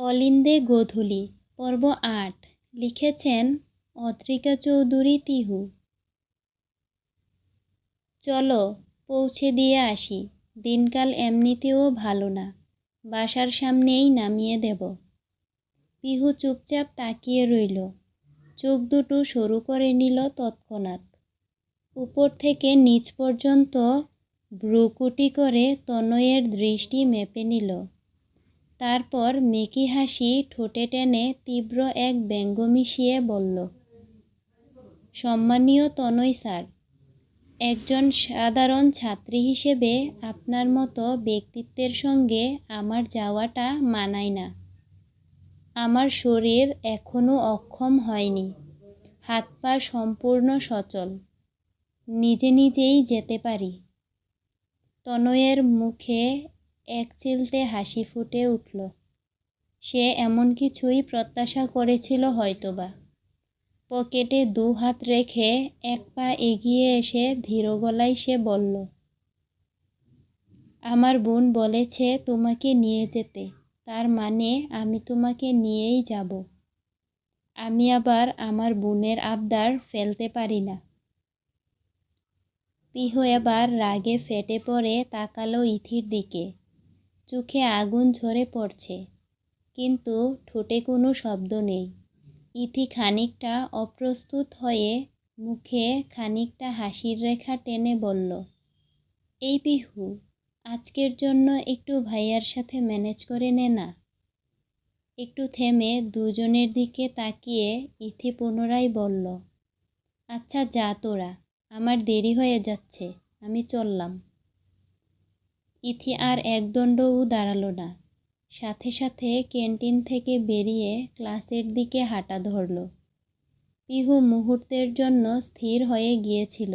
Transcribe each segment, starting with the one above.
অলিন্দে গোধূলি, পর্ব আট, লিখেছেন অত্রিকা চৌধুরী তিহু। চলো পৌঁছে দিয়ে আসি, দিনকাল এমনিতেও ভালো না, বাসার সামনেই নামিয়ে দেব। পিহু চুপচাপ তাকিয়ে রইল, চোখ দুটো সরু করে নিল তৎক্ষণাৎ। উপর থেকে নিচ পর্যন্ত ভ্রুকুটি করে তনয়ের দৃষ্টি মেপে নিল। তারপর মেকি হাসি ঠোঁটে টেনে তীব্র এক ব্যঙ্গ মিশিয়ে বলল, সম্মানীয় তনয় স্যার, একজন সাধারণ ছাত্রী হিসেবে আপনার মতো ব্যক্তিত্বের সঙ্গে আমার যাওয়াটা মানায় না। আমার শরীর এখনও অক্ষম হয়নি। হাত পা সম্পূর্ণ সচল। নিজে নিজেই যেতে পারি। তনয়ের মুখে এক চিলতে হাসি ফুটে উঠল। সে এমন কিছুই প্রত্যাশা করেছিল হয়তোবা। পকেটে দু হাত রেখে এক পা এগিয়ে এসে ধীর গলায় সে বলল, আমার বোন বলেছে তোমাকে নিয়ে যেতে। তার মানে আমি তোমাকে নিয়েই যাব। আমি আবার আমার বোনের আবদার ফেলতে পারি না পিহু এবার রাগে ফেটে পড়ে তাকালো ইথির দিকে। চোখে আগুন ঝরে পড়ছে। কিন্তু ঠোঁটে কোনো শব্দ নেই। ইথি খানিকটা অপ্রস্তুত হয়ে মুখে খানিকটা হাসির রেখা টেনে বলল, এই পিহু, আজকের জন্য একটু ভাইয়ার সাথে ম্যানেজ করে নে না। একটু থেমে দুজনের দিকে তাকিয়ে ইথি পুনরায় বলল আচ্ছা যা তোরা, আমার দেরি হয়ে যাচ্ছে, আমি চললাম। ইথি আর একদণ্ডও দাঁড়াল না। সাথে সাথে ক্যান্টিন থেকে বেরিয়ে ক্লাসের দিকে হাঁটা ধরল। পিহু মুহূর্তের জন্য স্থির হয়ে গিয়েছিল।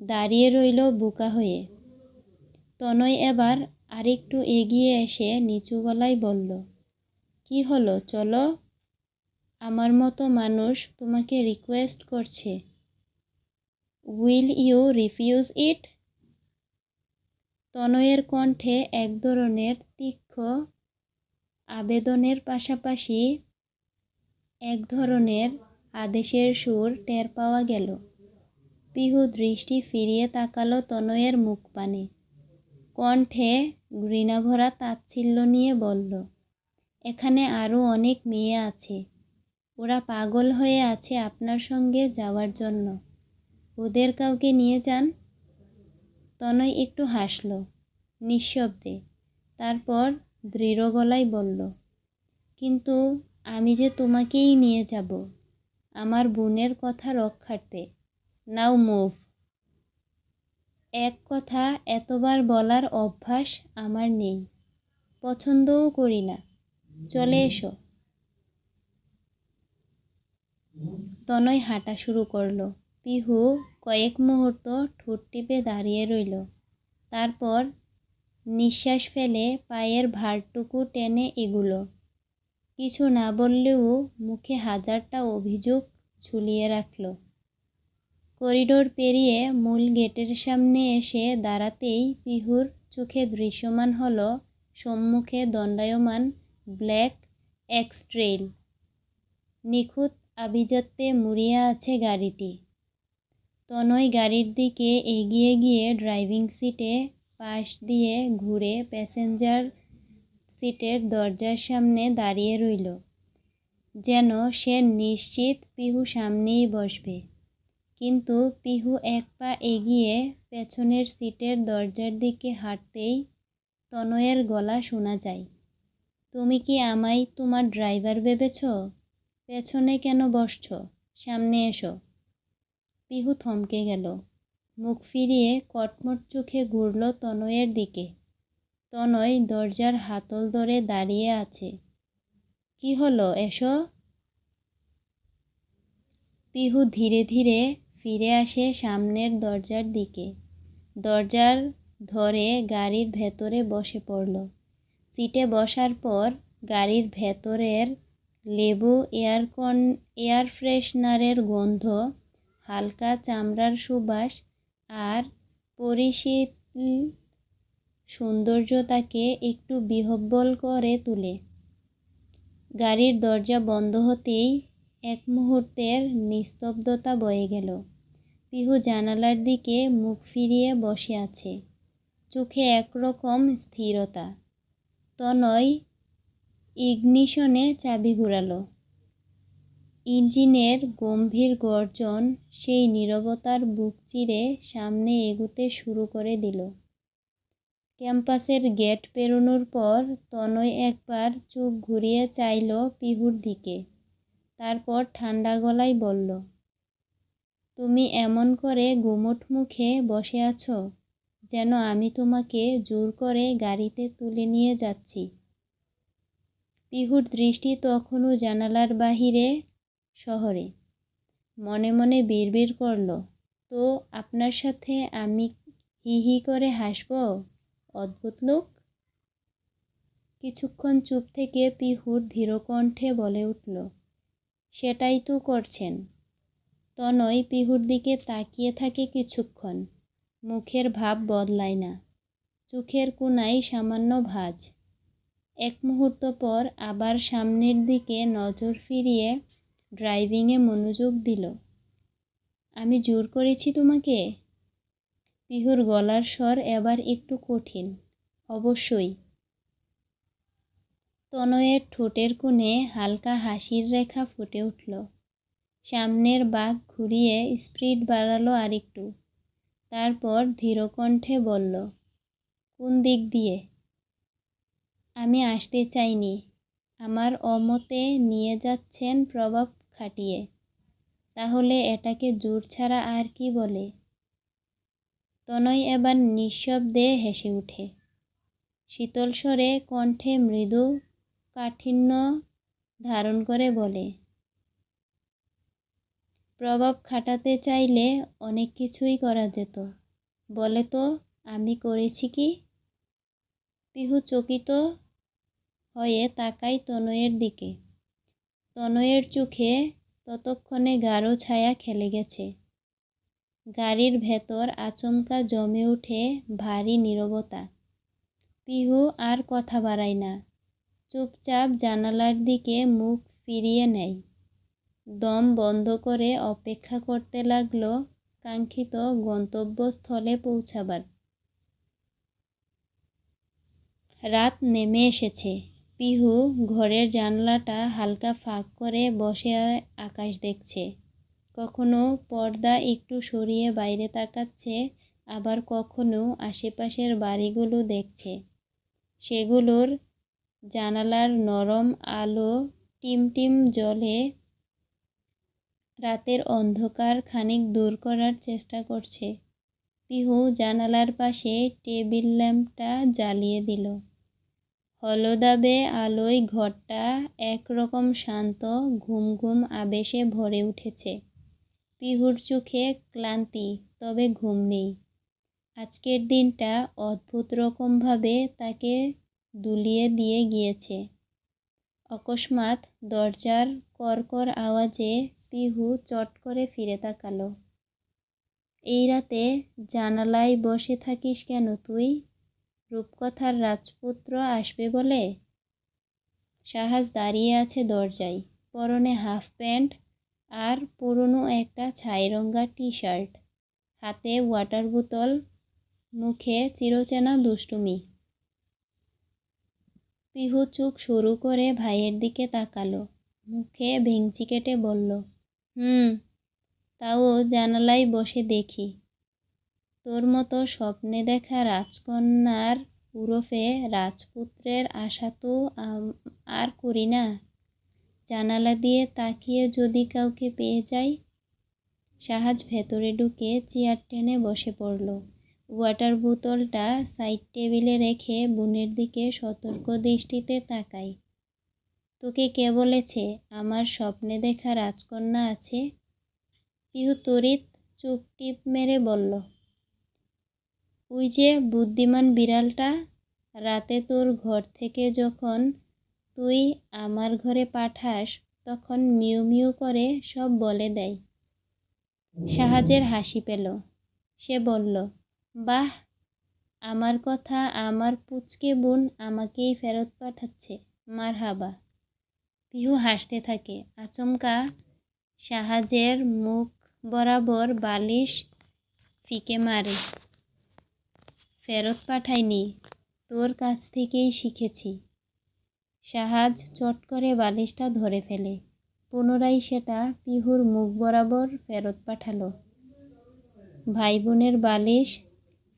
দাঁড়িয়ে রইল বুকা হয়ে। তনয় এবার আরেকটু এগিয়ে এসে নিচু গলায় বলল, কি হলো? চলো। আমার মতো মানুষ তোমাকে রিকোয়েস্ট করছে। উইল ইউ রিফিউজ ইট তনয়ের কণ্ঠে এক ধরনের তীক্ষ্ণ আবেদনের পাশাপাশি এক ধরনের আদেশের সুর টের পাওয়া গেল। পিহু দৃষ্টি ফিরিয়ে তাকালো তনয়ের মুখ পানে। কণ্ঠে ঘৃণাভরা তাচ্ছিল্য নিয়ে বলল, এখানে আরও অনেক মেয়ে আছে। ওরা পাগল হয়ে আছে আপনার সঙ্গে যাওয়ার জন্য। ওদের কাউকে নিয়ে যান তনয় একটু হাসল, নিঃশব্দে। তারপর দৃঢ় গলায় বলল, কিন্তু আমি যে তোমাকেই নিয়ে যাব, আমার বোনের কথা রক্ষার্থে। Now move. এক কথা এতবার বলার অভ্যাস আমার নেই, পছন্দও করি না। চলে এসো। তনয় হাঁটা শুরু করল। পিহু কয়েক মুহূর্ত ঠোঁট টিপে দাঁড়িয়ে রইল। তারপর নিঃশ্বাস ফেলে পায়ের ভারটুকু টেনে এগুলো। কিছু না বললেও মুখে হাজারটা অভিযোগ ঝুলিয়ে রাখল। করিডোর পেরিয়ে মূল গেটের সামনে এসে দাঁড়াতেই পিহুর চোখে দৃশ্যমান হল সম্মুখে দণ্ডায়মান ব্ল্যাক এক্সট্রেইল নিখুঁত আভিজাত্যে মুড়িয়ে আছে গাড়িটি। তনয় গাড়ির দিকে এগিয়ে গিয়ে ড্রাইভিং সিটে পাশ দিয়ে ঘুরে প্যাসেঞ্জার সিটের দরজার সামনে দাঁড়িয়ে রইল। যেন সে নিশ্চিত পিহু সামনেই বসবে। কিন্তু পিহু এক পা এগিয়ে পেছনের সিটের দরজার দিকে হাঁটতেই তনয়ের গলা শোনা যায়। তুমি কি আমায় তোমার ড্রাইভার ভেবেছ? পেছনে কেন বসছ? সামনে এসো। পিহু থমকে গেল। মুখ ফিরিয়ে কটমট চোখে ঘুরল তনয়ের দিকে। তনয় দরজার হাতল ধরে দাঁড়িয়ে আছে। কি হলো, এসো? পিহু ধীরে ধীরে ফিরে আসে সামনের দরজার দিকে। দরজার ধরে গাড়ির ভেতরে বসে পড়ল। সিটে বসার পর গাড়ির ভেতরের লেবু, এয়ারকন, এয়ার ফ্রেশনারের গন্ধ হালকা চামড়ার সুবাস আর পরিশীল সৌন্দর্য তাকে একটু বিহব্বল করে তুলে। গাড়ির দরজা বন্ধ হতেই এক মুহূর্তের নিস্তব্ধতা বয়ে গেল। পিহু জানালার দিকে মুখ ফিরিয়ে বসে আছে। চোখে একরকম স্থিরতা। তনয় ইগনিশনে চাবি ঘুরালো। ইঞ্জিনের গম্ভীর গর্জন সেই নীরবতার বুক চিরে সামনে এগুতে শুরু করে দিল। ক্যাম্পাসের গেট পেরোনোর পর তনয় একবার চোখ ঘুরিয়ে চাইল পিহুর দিকে। তারপর ঠান্ডা গলায় বলল, তুমি এমন করে গুমট মুখে বসে আছো যেন আমি তোমাকে জোর করে গাড়িতে তুলে নিয়ে যাচ্ছি পিহুর দৃষ্টি তখনও জানালার বাহিরে শহরে। মনে মনে বিড়বিড় করল, তো আপনার সাথে আমি হি হি করে হাসব, অদ্ভুত লোক? কিছুক্ষণ চুপ থেকে পিহুর ধীরকণ্ঠে বলে উঠল, সেটাই তো করছেন। তনয় পিহুর দিকে তাকিয়ে থাকে কিছুক্ষণ। মুখের ভাব বদলায় না। চোখের কোনায় সামান্য ভাজ। এক মুহূর্ত পর আবার সামনের দিকে নজর ফিরিয়ে ড্রাইভিংয়ে মনোযোগ দিল। আমি জোর করেছি তোমাকে? পিহুর গলার স্বর এবার একটু কঠিন। অবশ্যই। তনয়ের ঠোঁটের কোণে হালকা হাসির রেখা ফুটে উঠল। সামনের বাঘ ঘুরিয়ে স্পিড বাড়ালো আরেকটু। তারপর ধীরকণ্ঠে বলল, কোন দিক দিয়ে? আমি আসতে চাইনি। আমার অমতে নিয়ে যাচ্ছেন প্রভাব খাটিয়ে তাহলে এটাকে জোর ছাড়া আর কি বলে? তনয় এবার নিঃশব্দে হেসে উঠে। শীতল স্বরে কণ্ঠে মৃদু কাঠিন্য ধারণ করে বলে, প্রভাব খাটাতে চাইলে অনেক কিছুই করা যেত। বলে তো আমি করেছি কি? পিহু চকিত হয়ে তাকাই তনয়ের দিকে। তনয়ের চোখে ততক্ষণে গাঢ় ছায়া খেলে গেছে। গাড়ির ভেতর আচমকা জমে উঠে ভারী নীরবতা। পিহু আর কথা বাড়ায় না। চুপচাপ জানালার দিকে মুখ ফিরিয়ে নেয়। দম বন্ধ করে অপেক্ষা করতে লাগল কাঙ্ক্ষিত গন্তব্যস্থলে পৌঁছাবার। রাত নেমে এসেছে। পিহু ঘরের জানলাটা হালকা ফাঁক করে বসে আকাশ দেখছে। কখনো পর্দা একটু সরিয়ে বাইরে তাকাচ্ছে, আবার কখনো আশেপাশের বাড়িগুলো দেখছে। সেগুলোর জানালার নরম আলো টিমটিম জলে রাতের অন্ধকার খানিক দূর করার চেষ্টা করছে। পিহু জানালার পাশে টেবিল ল্যাম্পটা জ্বালিয়ে দিল। হলদাবে আলোয় ঘরটা একরকম শান্ত, ঘুম ঘুম আবেশে ভরে উঠেছে। পিহুর চোখে ক্লান্তি, তবে ঘুম নেই। আজকের দিনটা অদ্ভুত রকমভাবে তাকে দুলিয়ে দিয়ে গিয়েছে। অকস্মাৎ দরজার কর্কর আওয়াজে পিহু চট করে ফিরে তাকালো। এই রাতে জানালায় বসে থাকিস কেন তুই? রূপকথার রাজপুত্র আসবে বলে? সাহাজ দাঁড়িয়ে আছে দরজায়, পরনে হাফ প্যান্ট আর পুরনো একটা ছাইরঙ্গা টি শার্ট হাতে ওয়াটার বোতল, মুখে চিরচেনা দুষ্টুমি। পিহু চুপ শুরু করে ভাইয়ের দিকে তাকালো, মুখে ভেংচি কেটে বলল, হুম, তাও জানালায় বসে দেখি। তোর মতো স্বপ্নে দেখা রাজকন্যার উরফে রাজপুত্রের আশা তো আর করি না। জানালা দিয়ে তাকিয়ে যদি কাউকে পেয়ে যাই। সাহাজ ভেতরে ঢুকে চেয়ার টেনে বসে পড়ল। ওয়াটার বোতলটা সাইড টেবিলে রেখে বোনের দিকে সতর্ক দৃষ্টিতে তাকাই। তোকে কে বলেছে আমার স্বপ্নে দেখা রাজকন্যা আছে? পিহু তরিত চুপ টিপ মেরে বলল। ওই যে বুদ্ধিমান বিড়ালটা রাতে তোর ঘর থেকে যখন তুই আমার ঘরে পাঠাস, তখন মিউ মিউ করে সব বলে দেয়। সাহাজের হাসি পেল। সে বলল, বাহ, আমার কথা, আমার পুচকে বোন আমাকেই ফেরত পাঠাচ্ছে মার হাবা পিহু হাসতে থাকে। আচমকা সাহাজের মুখ বরাবর বালিশ ফিকে মারে। ফেরত পাঠাইনি, তোর কাছ থেকেই শিখেছি। সাহাজ চট করে বালিশটা ধরে ফেলে। পুনরায় সেটা পিহুর মুখ বরাবর ফেরত পাঠালো। ভাই বোনের বালিশ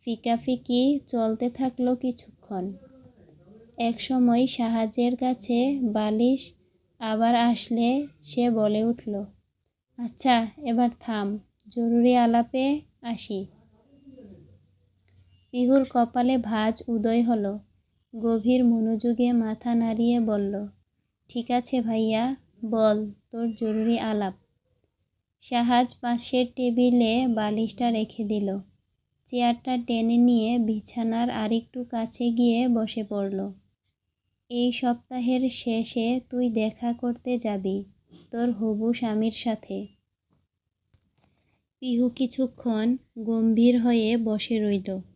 ফিকাফিকি চলতে থাকল কিছুক্ষণ। এক সময় সাহায্যের কাছে বালিশ আবার আসলে সে বলে উঠল আচ্ছা এবার থাম, জরুরি আলাপে আসি। পিহুর কপালে ভাঁজ উদয় হলো। গভীর মনোযোগে মাথা নাড়িয়ে বলল, ঠিক আছে ভাইয়া, বল, তোর জরুরি আলাপ। সাহাজ পাশের টেবিলে বালিশটা রেখে দিল। চেয়ারটা টেনে নিয়ে বিছানার আরেকটু কাছে গিয়ে বসে পড়ল। এই সপ্তাহের শেষে তুই দেখা করতে যাবি, তোর হবু স্বামীর সাথে। পিহু কিছুক্ষণ গম্ভীর হয়ে বসে রইল।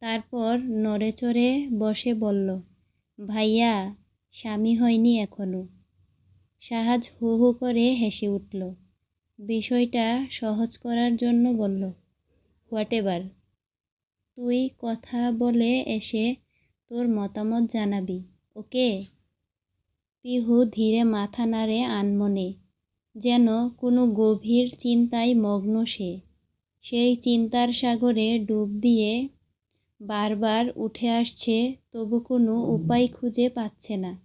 তারপর নড়েচড়ে বসে বলল, ভাইয়া, স্বামী হয়নি এখনও। সাহাজ হু হু করে হেসে উঠল। বিষয়টা সহজ করার জন্য বলল হোয়াট এভার তুই কথা বলে এসে তোর মতামত জানাবি, ওকে? পিহু ধীরে মাথা নাড়ে আনমনে, যেন কোনো গভীর চিন্তায় মগ্ন সে। সেই চিন্তার সাগরে ডুব দিয়ে বারবার উঠে আসছে, তবু কোনো উপায় খুঁজে পাচ্ছে না।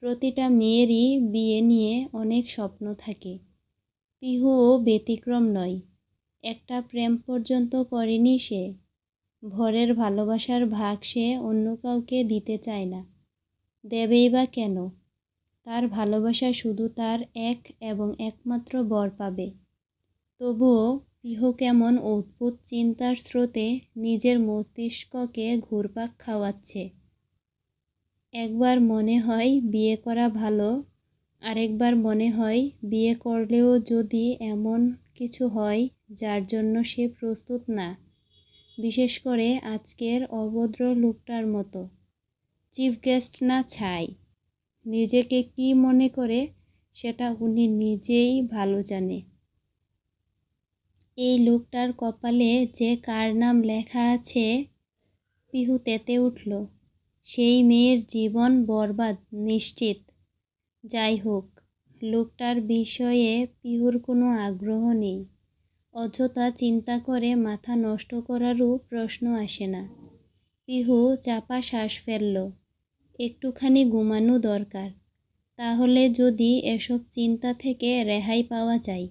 প্রতিটা মেয়েরই বিয়ে নিয়ে অনেক স্বপ্ন থাকে। পিহুও ব্যতিক্রম নয়। একটা প্রেম পর্যন্ত করেনি সে। ভরের ভালোবাসার ভাগ সে অন্য কাউকে দিতে চায় না। দেবেই বা কেন? তার ভালোবাসা শুধু তার এক এবং একমাত্র বর পাবে। তবুও পিহ কেমন অদ্ভুত চিন্তার স্রোতে নিজের মস্তিষ্ককে ঘুরপাক খাওয়াচ্ছে। একবার মনে হয় বিয়ে করা ভালো, আরেকবার মনে হয় বিয়ে করলেও যদি এমন কিছু হয় যার জন্য সে প্রস্তুত না, বিশেষ করে আজকের অভদ্র লোকটার মতো। চিফ গেস্ট না ছাই, নিজেকে কি মনে করে সেটা উনি নিজেই ভালো জানে। এই লোকটার কপালে যে কার নাম লেখা আছে, পিহু তেতে উঠল। সেই মেয়ের জীবন বরবাদ, নিশ্চিত। যাই হোক, লোকটার বিষয়ে পিহুর কোনো আগ্রহ নেই। অযথা চিন্তা করে মাথা নষ্ট করারও প্রশ্ন আসে না। পিহু চাপা শ্বাস ফেলল। একটুখানি ঘুমানো দরকার। তাহলে যদি এসব চিন্তা থেকে রেহাই পাওয়া যায়।